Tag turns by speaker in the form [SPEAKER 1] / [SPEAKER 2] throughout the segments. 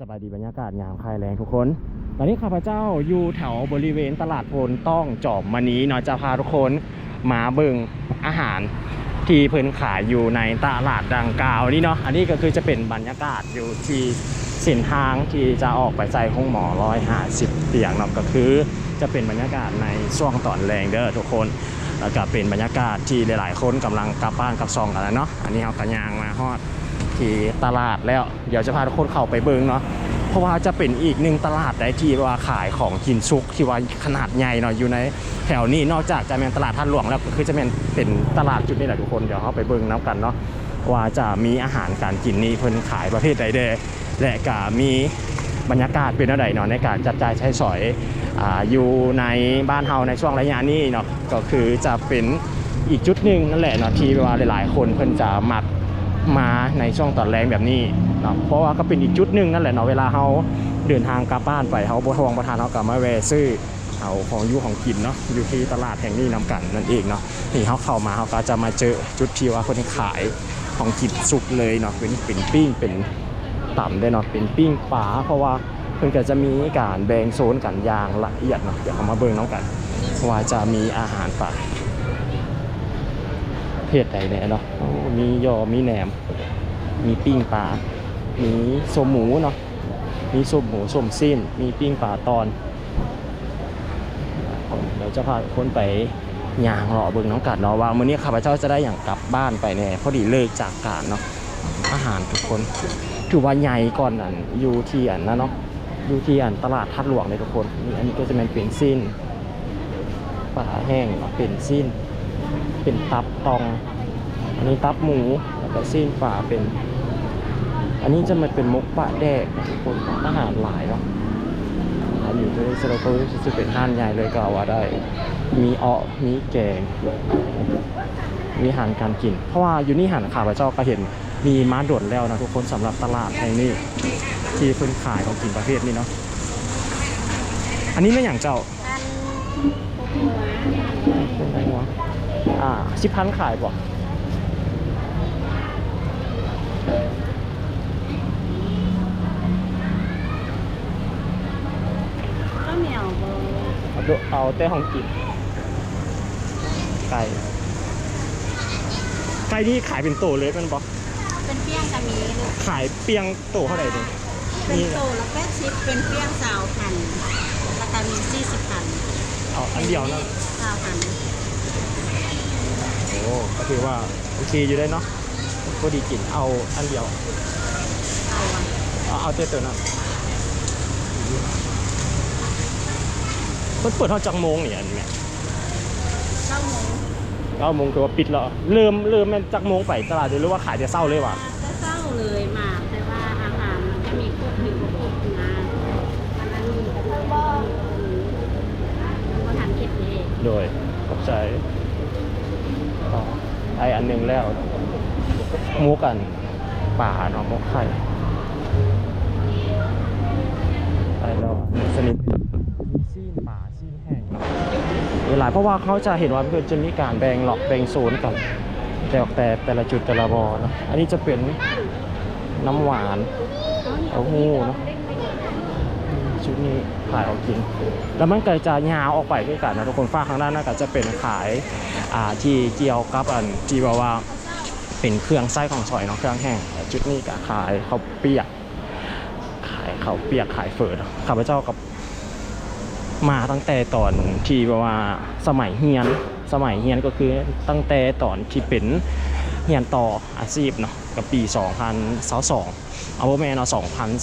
[SPEAKER 1] สบายดีบรรยากาศยามคลายแรงทุกคน ตอนนี้ข้าพเจ้าอยู่แถวบริเวณตลาดโพนต้องจอบมานี้เนาะจะพาทุกคนมาเบิ่งอาหารที่เพิ่นขายอยู่ในตลาดดังกล่าวนี่เนาะอันนี้ก็คือจะเป็นบรรยากาศอยู่ที่เส้นทางที่จะออกไปใจห้องหมอร้อยห้าสิบเตียงเนาะก็คือ จะเป็นบรรยากาศในช่วงตอนแรงเด้อทุกคนแล้วก็เป็นบรรยากาศที่หลายๆคนกำลังกลับบ้านกลับซองกันแล้วเนาะอันนี้เอากระยางมาฮอด ที่ตลาดแล้ว เดี๋ยวจะพาทุกคนเข้าไปเบิงเนาะเพราะว่าจะเป็นอีกหนึ่งตลาดได้ที่ว่าขายของกินซุกที่ว่าขนาดใหญ่เนาะอยู่ในแถวนี้นอกจากจะเป็นตลาดท่าหลวงแล้วก็คือจะเป็นเป็นตลาดจุดนี้แหละทุกคนเดี๋ยวเข้าไปเบิงน้ำกันเนาะว่าจะมีอาหารการกินนี้เพิ่นขายประเภทใดเด้และก็มีบรรยากาศเป็นอะไรเนาะในการจัดจ่ายใช้สอยออยู่ในบ้านเฮาในช่วงระยะนี้เนาะก็คือจะเป็นอีกจุดหนึ่งนั่นแหละเนาะที่ว่าหลาย ๆ คนเพิ่นจะมัก มาในช่วงตอนแรงแบบนี้เนาะเพราะว่าก็เป็นอีกจุดหนึ่งนั่นแหละเนาะเวลาเขาเดินทางกลับบ้านไปเขาบทวงประทานเขากลับมาแวซื้อเอาของยู่ของกินเนาะอยู่ที่ตลาดแห่งนี้นำกันนั่นเองเนาะนี่เขาเข้ามาเขาก็จะมาเจอจุดที่ว่าคนขายของกินสุกเลยเนาะเป็นเป็นปิ้งเป็นต่ำได้เนาะเป็นปิ้งปลาเพราะว่าเพิ่นก็จะมีการแบ่งโซนกันอย่างละเอียดเนาะเดี๋ยวเขามาเบิ่งน้องกันว่าจะมีอาหารป่า เพศใดเนี่ยเนาะมียอมีแหนม มีปิ้งปลา มีส้มหมูเนาะ มีส้มหมูส้มสิ้น มีปิ้งปลาตอน เดี๋ยวจะพาคนไปย่างเลาะเบิ่งน้องกัดเนาะว่ามื้อนี้ข้าพเจ้าจะได้อย่างกลับบ้านไปแน่พอดีเลิกจากการเนาะอาหารทุกคนถือว่าใหญ่ก่อนอันยู่ที่อันนะเนาะยู่ที่อันตลาดทัดหลวงเลยทุกคนนี่อันนี้ก็จะเป็นเป็นสิ้นปลาแห้งเนาะเป็นสิ้น เป็นตับตอง อันนี้ตับหมูแล้วก็ซีนฝาเป็น อันนี้จะมาเป็นมกปะแดกนะทุกคนอาหารหลายเนาะอาหารอยู่ที่สระบุรีจะเป็นห้านใหญ่เลยก็ว่าได้ มีเอะมีแกง มีอาหารการกิน เพราะว่าอยู่นี่หันข่าวพระเจ้าก็เห็นมีม้าโดดแล้วนะทุกคนสำหรับตลาดแห่งนี้ที่เพิ่นขายของกินประเภทนี้เนาะอันนี้ไม่อย่างเจ้า
[SPEAKER 2] อ่า
[SPEAKER 1] ชิพันขายบ่
[SPEAKER 2] ข้าวเหนียวเบอร์
[SPEAKER 1] เอาดูเอาแต่ของกินไก่ไก่นี่ขายเป็นโตเลยแมันบอก
[SPEAKER 2] เป็นเปี้ยงกะมีลูก
[SPEAKER 1] ขายเปียงโตเท่าไหร่ดิ
[SPEAKER 2] เป็นโตละแปดสิบเป็นเปี้ยงสาวพันราคามีสี่สิบพัน
[SPEAKER 1] เอาอันเดียวนะ
[SPEAKER 2] สาวพัน
[SPEAKER 1] โอ้ก็ถือว่าโอเคอยู่ได้เนาะพอดีกินเอาอันเดียว
[SPEAKER 2] เอาอะ
[SPEAKER 1] เอาเอาเต้ตัวนั้นมันเปิดเท่าจังโมงเนี่ยอันเนี้ย
[SPEAKER 2] เก้าโมง
[SPEAKER 1] เก้าโมงคือว่าปิดแล้วเริ่มเริ่มแมันจักโมงไปตลาดหรือว่าขายแต่เศร้าเลยวะ
[SPEAKER 2] จะเศร้าเลยมาแต่ว่าอาหารมันจะมีครบถึงครบนะอันนั้นมีกระเทียมก็ทำเก็บเอง
[SPEAKER 1] โดยขอบใจอ๋อ ไออันหนึ่งแล้วมูกันป่าเนาะหมกไข่ไปแล้วสนิทซีนป่าซีนแห้งเหลายเพราะว่าเขาจะเห็นว่าเพื่อนจะมีการแบ่งหลอกแบ่งโซนกัน แต่ออกแต่แต่ละจุดแต่ละบอเนาะอันนี้จะเป็นน้ำหวานเต้าหู้เนาะชุดนี้ขายเอากิน แล้วมันก็จะยาวออกไปด้วยกันนะทุกคนฝ้าข้างด้านหน้าก็จะเป็นขายอ่าที่เกี่ยวกับอันที่ว่าว่าเป็นเครื่องไส้ของซอยเนาะเครื่องแห้งจุดนี้ก็ขายเขาเปียกขายเขาเปียกขายเฟิร์ดข้าพเจ้ากับมาตั้งแต่ตอนที่ว่าว่าสมัยเฮียนสมัยเฮียนก็คือตั้งแต่ตอนที่เป็นเฮียนต่ออาชีพเนาะกับปี 2022เอาว่าแม่เนาะ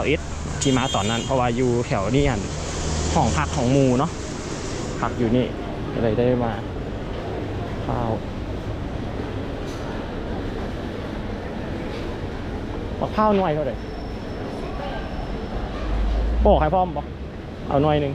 [SPEAKER 1] 2021ที่มาตอนนั้นเพราะว่าอยู่แถวนี้อัน ห้องพักของมูเนาะพักอยู่นี่ก็เลยได้มาข้าวบักข้าวหน่วยเท่าไหร่บอกให้พ่อมบอกเอาหน่วยหนึ่ง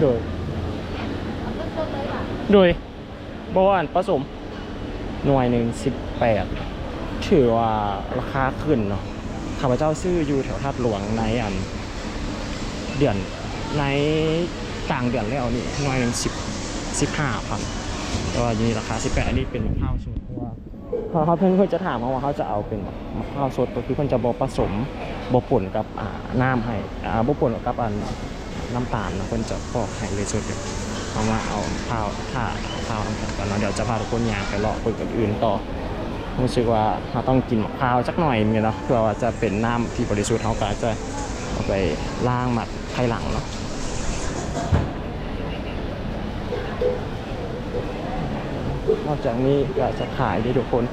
[SPEAKER 1] โดยโดยบออันผสมหน่วยหนึ่งสิบแปด ถือว่าราคาขึ้นเนาะข้าพเจ้าซื้ออยู่แถวทัดหลวงในอัน เดือนในกลางเดือนแล้วนี่หน่วยหนึ่งสิบสิบห้าพันแต่ว่าอยู่นี่ราคา18อันนี้เป็นมะพร้าวสดเพราะว่าเขาเขาเพิ่นเพิ่นจะถามเขาว่าเขาจะเอาเป็นมะพร้าวสดก็คือเพิ่นจะบ่ผสมบ่ป่นกับน้ำให้อ่าบ่ป่นกับอันน้ำตาลนะเพิ่นจะปอกให้เลยสดเลยเอามาเอาข้าวถ้าข้าวน้ำตาลก่อนเนาะเดี๋ยวจะพาทุกคนยางไปเลาะเพิ่นกันอื่นต่อ รู้สึกว่าเราต้องกินมะพร้าวสักหน่อยนึงเนาะเพื่อว่าจะเป็นน้ำที่บริสุทธิ์เขาก็จะเอาไปล้างหมักภายหลังเนาะนอกจากนี้ก็จะขายด้วยทุกคน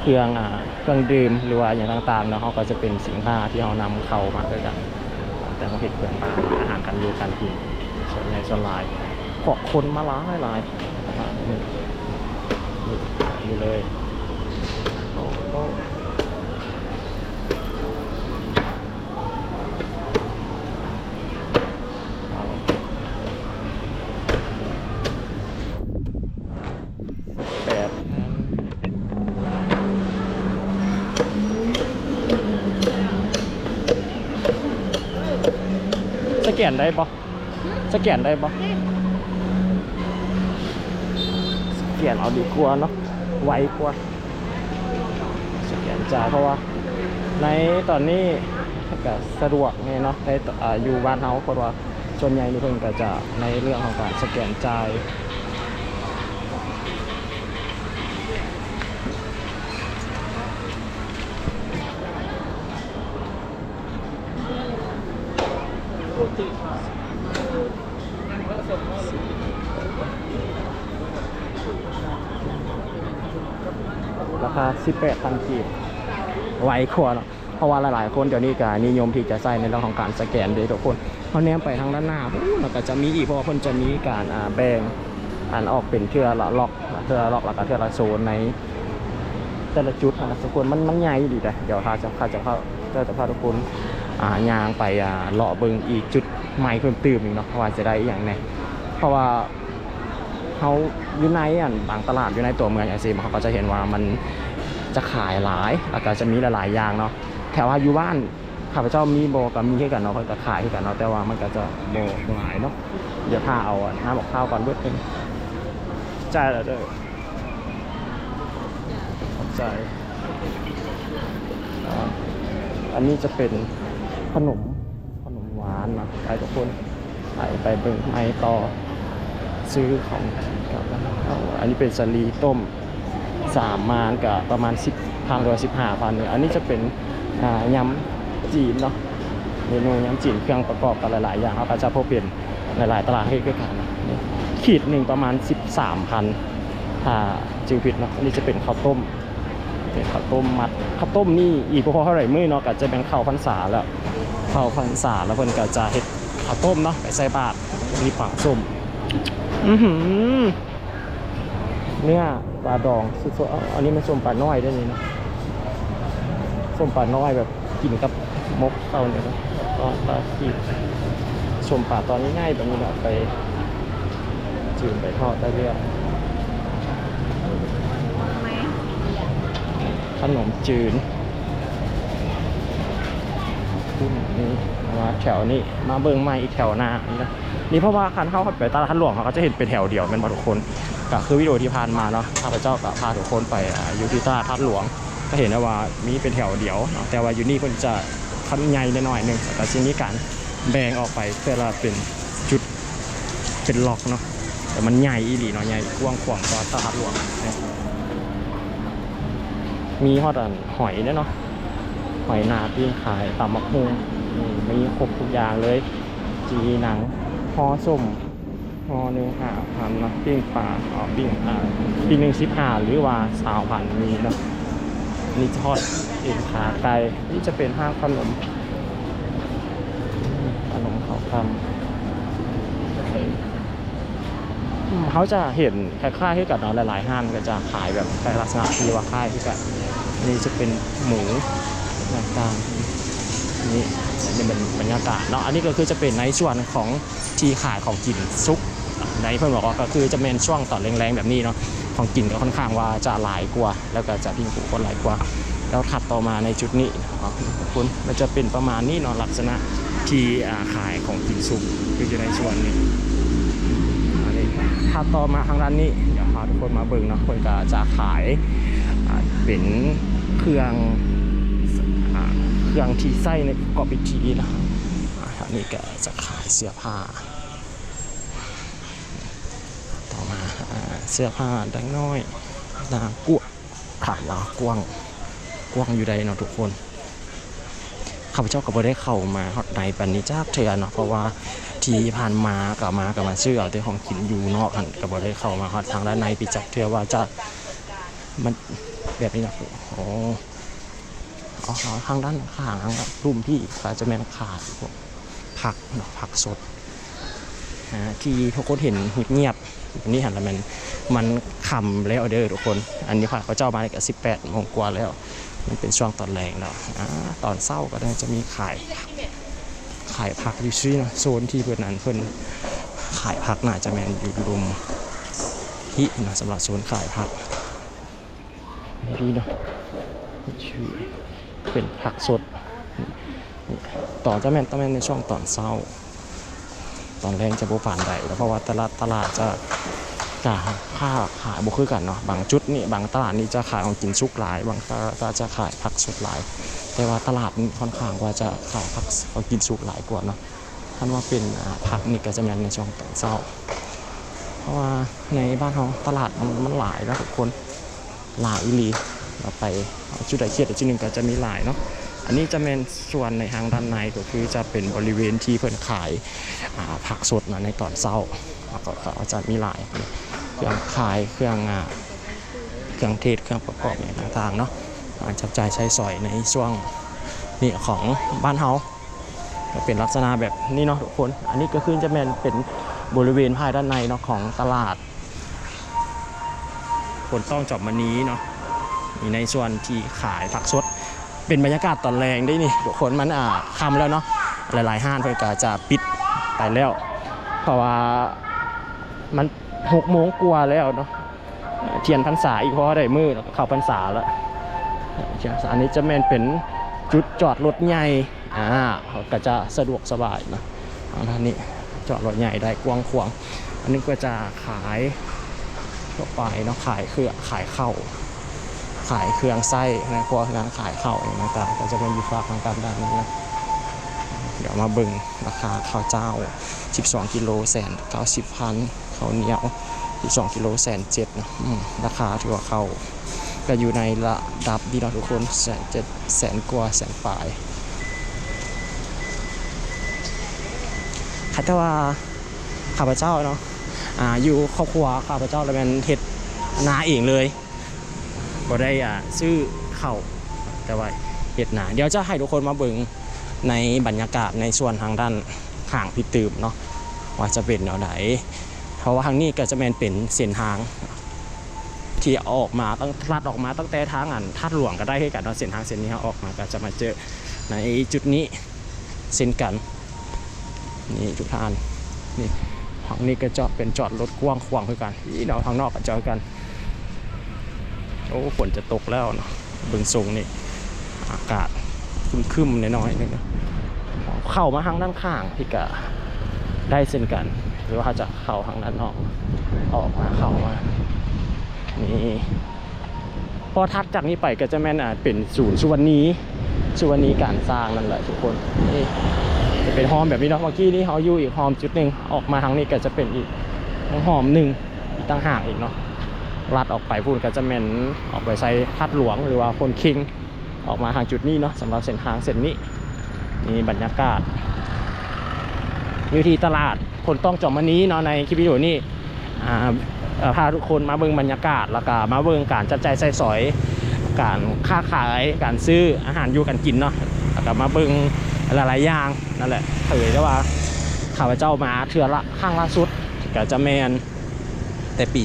[SPEAKER 1] เครื่องอ่าเครื่องดื่มหรือว่าอย่างต่างๆเนาะเขาก็จะเป็นสินค้าที่เรานำเข้ามาด้วยกัน แต่เขาผิดเพื่อนบ้าอาหารกันอยู่กันกินส่วนใหญ่ส่วนหลายเกาะคนมาล้ายหลายนี่นี่นี่เลย สแกนได้ปะสแกนได้ปะสแกนเอาดีกว่าเนาะไวกว่า จ่ายเพราะว่าในตอนนี้ก็สะดวกไงเนาะในออยู่บ้านเฮาเพราะว่าส่วนใหญ่นี่เพิ่นก็จะในเรื่องของการสแกนจ่ายราคา 18ตันกีบ ไวกว่าเนาะเพราะว่าหลายๆคนเดี๋ยวนี้ก็นิยมที่จะใช้ในเรื่องของการสแกนเลยทุกคนเขาแนมไปทางด้านหน้าแล้วก็จะมีอีกเพราะว่าเพิ่นจะมีการแบ่งอันออกเป็นเทือละล็อกเทือละล็อกแล้วก็เทือละโซนในแต่ละจุดนะทุกคนมันมันใหญ่ดีแต่เดี๋ยวพาจะพาจะพาจะจะพาทุกคนอ่ายางไปอ่าเลาะเบิงอีกจุดใหม่เพิ่มเติมอีกเนาะว่าจะได้อย่างไงเพราะว่าเขาอยู่ในอะบางตลาดอยู่ในตัวเมืองอย่างซีเขาก็จะเห็นว่ามัน จะขายหลายแล้วก็จะมีหลายๆอย่างเนาะแถวว่าอยู่บ้านข้าพเจ้ามีโบกับมีให้กันเนาะเขาจะขายให้กันเนาะแต่ว่ามันก็จะโบหลายเนาะเดี๋ยวพาเอาอะน้ำบอกข้าวก่อนเบิดหนึงจ่ายแล้วเด้อขอบใจอ่าอันนี้จะเป็นขนมขนมหวานนะไปทุกคนไปไปเบิ่งไอต่อซื้อของกับเอาอันนี้เป็นสลีต้ม สามมานกับประมาณสิบพันหรือสิบห้าพันเนี่ยอันนี้จะเป็นยำจีนเนาะเมนูยำจีนเครื่องประกอบกันหลาย ๆ อย่างเขาก็จะพบเปลี่ยนหลาย ๆ ตลาดให้ด้วยกันนะนี่ขีดหนึ่งประมาณ 13,000ถ้าจิวผิดเนาะอันนี้จะเป็นข้าวต้มเป็นข้าวต้มมัดข้าวต้มนี่อีกพอเท่าไหร่มื้อเนาะก็จะเป็นข้าวพรรษาแล้วข้าวพรรษาแล้วเพิ่นก็จะเฮ็ดข้าวต้มเนาะไปใส่บาตรมีผักส้มอือหือเนี่ย ลาดองสุดๆเอาอันนี้มันส้มปลาน้อยด้วยนี่เนาะส้มปลาน้อยแบบกินกับมกเต้าเนี่ยเนาะก็ปลาขีดส้มปลาตอนนี้ง่ายแบบนี้แบบไปจืดไปทอดได้เรื่อย
[SPEAKER 2] ไหม
[SPEAKER 1] ขนมจืนกุ้งนี่มาแถวนี้มาเบิ่งใหม่อีกแถวหน้านี่นะ นี่เพราะว่าคันเข้าไปตลาดทัดหลวงเขาก็จะเห็นเป็นแถวเดียวเป็นบทุกคนก็คือวิดีโอที่ผ่านมาเนาะข้าพเจ้าก็พาทุกคนไปอยู่ที่ตลาดทัดหลวง ก็เห็นว่ามีเป็นแถวเดียว แต่ว่าอยู่นี่เพิ่นจะคันใหญ่หน่อยหนึงแต่ทีนี้การแบ่งออกไปเพื่ละเป็นจุดเป็นล็อกเนาะแต่มันใหญ่อีหลีเนาะใหญ่กว้างขวางกว่าตลาดหลวงมีฮอดันหอยด้วยเนาะหอยนาที่ขายตำมักฮุงมีครบทุกอย่างเลยจีหนัง อส้มหอหนึ่งห้าพันนะปิ้งปลาอ๋อปิ้งอ่าปิ้งหนึ่งสิบห้าหรือว่าสาวพันมีนะนี่ทอดเอ็นขาไก่นี่จะเป็นห้างขนมขนมเขาวคำเขาจะเห็นคล้ายๆที่กับเนาะหลายๆห้างก็จะขายแบบในลักษณะที่ว่าคล้ายที่กับนี่จะเป็นหมูต่างๆ นี่นี่เป็นบรรยากาศเนาะอันนี้ก็คือจะเป็นในส่วนของที่ขายของกินซุกในเพื่อนบอกว่าก็คือจะเป็นช่วงตอนแรงๆแบบนี้เนาะของกินก็ค่อนข้างว่าจะหลายกว่า แล้วก็จะพิงผูคนหลายกว่า แล้วถัดต่อมาในจุดนี้นะครับคุณมันจะเป็นประมาณนี้เนาะลักษณะที่ขายของกินซุปคืออยู่ในส่วนนี้อันนี้ถัดต่อมาทางด้านนี้เดี๋ยวเราทุกคนมาเบิ่งเนาะคนก็จะขายเป็นเครื่อง เครื่องที่ใส่ในประกอบพิธีนะอันนี้ก็จะขายเสื้อผ้า ต่อมาเสื้อผ้าดังน้อยนางกวางถามว่ากว้างกว้างอยู่ใดเนาะทุกคนข้าพเจ้าก็บ่ได้เข้ามาฮอดในปันนี้จ้าเถื่อเนาะเพราะว่าที่ผ่านมากับมากับมาซื้อเอาแต่ของกินอยู่นอกหันก็บ่ได้เข้ามาฮอดทางด้านในปิจักเถื่อว่าจะมันแบบนี้นะโอ้ อ๋อทางด้านข้างทางรุ่มที่ก็จะแมนขาดพวกผักเนาะผักสดที่ทุกคนเห็นเงียบนี้หันแล้วมันมันคำแล้วเด้อทุกคน อันนี้ค่ะเขาเจ้ามาก็18โมงกว่าแล้ว มันเป็นช่วงตอนแรงเนาะอ่าตอนเศร้าก็ได้จะมีขายขายผักอยู่ที่นะโซนที่เพื่อนนั้นเพื่อนขายผักน่าจะแมนอยู่รุมที่นะสำหรับโซนขายผักนี่เนาะชื่อ เป็นผักสดต่อจะแม่นต้อแมนในช่วงตอนเศร้า ตอนแรงจะโบฝานใดแล้วเพราะว่าตลาดตลาดจะกาค่าขายบ่คือกันเนาะบางจุดนี่บางตลาดนี่จะขายของกินสุกหลาย บางตลาดจะขายผักสดหลาย แต่ว่าตลาดค่อนข้างว่าจะขายผักของกินสุกหลายกว่าเนาะท่านว่าเป็นผักนี่ก็จะแม่นในช่วงตอนเช้า เพราะว่าในบ้านเราตลาดมันหลายแล้วทุกคนหลายอีหลี เราไปเอาจุดใดเครียดอีกจุดหนึ่งก็จะมีหลายเนาะอันนี้จะเป็นส่วนในทางด้านในก็คือจะเป็นบริเวณที่เพิ่นขายาผักสดนะในตอนเช้าก็จะมีหลายเครื่องขายเครื่องอเครื่องเทศเครื่องประกอบอย่างต่างๆเนาะอาจับจ่ายใช้สอยในช่วงนี่ของบ้านเฮาก็เป็นลักษณะแบบนี้เนาะทุกคน อันนี้ก็คือจะเป็นเป็นบริเวณภายด้านในเนาะของตลาดคนต้องจอบมานี้เนาะ นี่ในส่วนที่ขายผักสด เป็นบรรยากาศตอนแรงได้นี่ทุกคนมันอ่าคำแล้วเนาะหลายๆห้างเพิ่นก็จะปิดไปแล้ว เพราะว่ามันหกโมงกว่าแล้วเนาะเทียนพรรษาอีกเพราะได้มือแล้วก็เข้าพรรษาแล้วเทียนพรรษาอันนี้จะแม่นเป็นจุดจอดรถใหญ่อ่าเขาก็จะสะดวกสบายนะทางด้านนี้จอดรถใหญ่ได้กว้างขวางอันนี้ก็จะขายทั่วไปเนาะขายเครือขายเข้า ขายเครื่องไส้ในครัวงานขายข้าวอย่างต่างๆก็จะเป็นอยู่ากทางการด้านนี้นะเดี๋ยวมาเบิ่งราคาข้าวเจ้า 12 กิโลแสน90พันข้าวเหนียว 12 กิโลแสนเจ็ดนะราคาถือว่าเข้าก็อยู่ในระดับดีนะทุกคนแสนเจ็ดแสนกว่าแสนปลายค่ะแต่ว่าข้าพเจ้าเนาะอ่าอยู่ครอบครัวข้าพเจ้าแล้วเป็นเฮ็ดนาเองเลย บ่ได้อ่าซื้อเข้าแต่ว่าเฮ็ดนาเดี๋ยวจะให้ทุกคนมาเบิ่งในบรรยากาศในส่วนทางด้านห่างพิตืมเนาะว่าจะเป็นแนวไหนเพราะว่าทางนี้ก็จะแมนเป็นเส้นทาง ที่ออกมาตั้งลัดออกมาตั้งแต่ทางอันทัดหลวงก็ได้ให้กันเนาะเส้นทางเส้นนี้ออกมาก็จะมาเจอในจุดนี้เส้นกันนี่ทุกท่านนี่ทางนี้ก็จอดเป็นจอดรถกว้างขวางคือกันอีเนาะทางนอกก็จอดกัน โอ้ฝนจะตกแล้วเนาะเบึงทรงนี่อากาศคึมๆน้อยๆนึงนะเข้ามาทางด้านข้างพี่กะได้เส้นกัน หรือว่าจะเข้าทางด้านนอกออกมาเข้ามานี่พอทัดจากนี้ไปก็จะแม่นอะเป็นศูนย์สุวรรณีสุวรรณีการสร้างนั่นแหละทุกคนนี่จะเป็นหอมแบบนี้เนาะเมื่อกี้นี้เขาอยู่อีกหอมจุดหนึ่งออกมาทางนี้ก็จะเป็นอีกหอมหนึ่งอีกต่างหากอีกเนาะ ลัดออกไปพูดก็จะแม่นออกไปใส่ทัดหลวงหรือว่าคนคิง ออกมาทางจุดนี้เนาะสำหรับเส้นทางเส้นนี้นี่บรรยากาศอยู่ที่ตลาดคนต้องจอมมันนี้เนาะในคลิปวิดีโอนี้อ่พาทุกคนมาเบิ่งบรรยากาศแล้วก็มาเบิ่งการจัดใจายใส่สอย การค้าขายการซื้ออาหารอยู่กันกินเนาะแล้วก็มาเบิ่งหลายๆอย่างนั่นแหละเผยได้ว่าข้าพเจ้ามาเทือละข้างล่าสุดก็จะแมน แต่ปี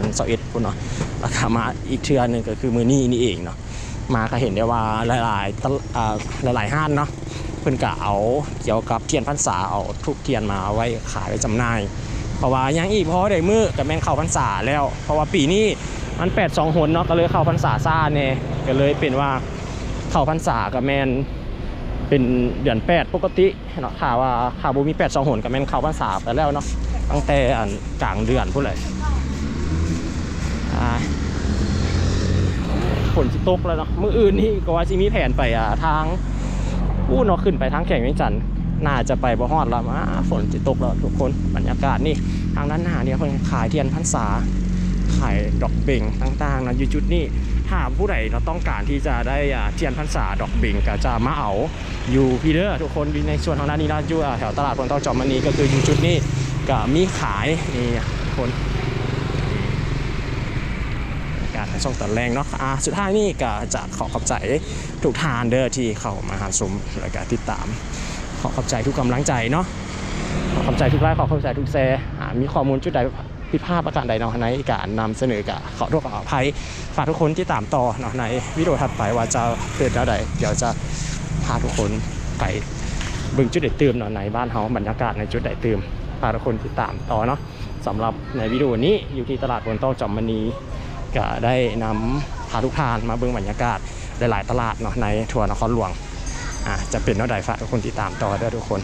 [SPEAKER 1] 2021พุ่นเนาะแล้วก็มาอีกเทือหนึงก็คือมือนี้นี่เองเนาะมาก็เห็นได้ว่าหลายๆตลอ่าหลายๆห้านเนาะเพิ่นก็เอาเกี่ยวกับเทียนพรรษาเอาทุกเทียนมาไว้ขายไว้จำหน่าย เพราะว่ายังอีกเพราะได้มือกับแม่นเข้าพรรษาแล้ว เพราะว่าปีนี้มัน8 2หนเนาะก็เลยเข้าพรรษาซ่าแน่ก็เลยเป็นว่าเข้าพรรษากับแม่นเป็นเดือน8ปกติเนาะข่าวว่าข่าวบ่มี8 2หนกับแม่นเข้าพรรษาไปแล้วเนาะตั้งแต่กลางเดือนพุ่นเลย ฝนสิตกแล้วเนาะมื้ออื่นนี่ก็ว่าสิมีแผนไปอ่าทางอู้เนาะขึ้นไปทางแข่งวียงจันน่าจะไปบ่ฮอดแล้วอ่าฝนสิตกแล้วทุกคนบรรยากาศนี่ทางด้านหน้าเนี่ยเพิ่นขายเทียนพรรษาขายดอกเบ่งต่างๆนะอยู่จุดนี้ถ้าผู้ใดเราต้องการที่จะได้อ่าเทียนพรรษาดอกเบ่งก็จะมาเอาอยู่พี่เด้อทุกคนอยู่ในส่วนของด้านนี้นะอยู่แถวตลาดคนเต้าจอมมณีก็คืออยู่จุดนี้ก็มีขายนี่คน การให้ ช่องตอนแรงเนาะอ่าสุดท้ายนี่ก็จะขอขอบใจทุกทานเด้อที่เข้ามาหาชมและก็ติดตาม ขอขอบใจทุกกำลังใจเนาะขอขอบใจทุกไลค์ขอขอบใจทุกแชร์อ่ามีข้อมูลจุดใดผิดพลาดประการใดเนาะในการนำเสนอกะขอโทษขออภัยฝากทุกคนที่ตามต่อเนาะในวิดีโอถัดไปว่าจะเกิดแล้วใดเดี๋ยวจะพาทุกคนไปบึงจุดใดตื่มเนาะในบ้านเฮาบรรยากาศในจุดใดตื่มพาทุกคนติดตามต่อเนาะสำหรับในวิดีโอนี้อยู่ที่ตลาดบนโต้จอมมณี ก็ได้นำพาทุกทานมาเบิ่งบรรยากาศหลายๆตลาดเนาะในทัวร์นครหลวงอ่าจะเป็นเท่าใดฝากทุกคนติดตามต่อด้อทุกคน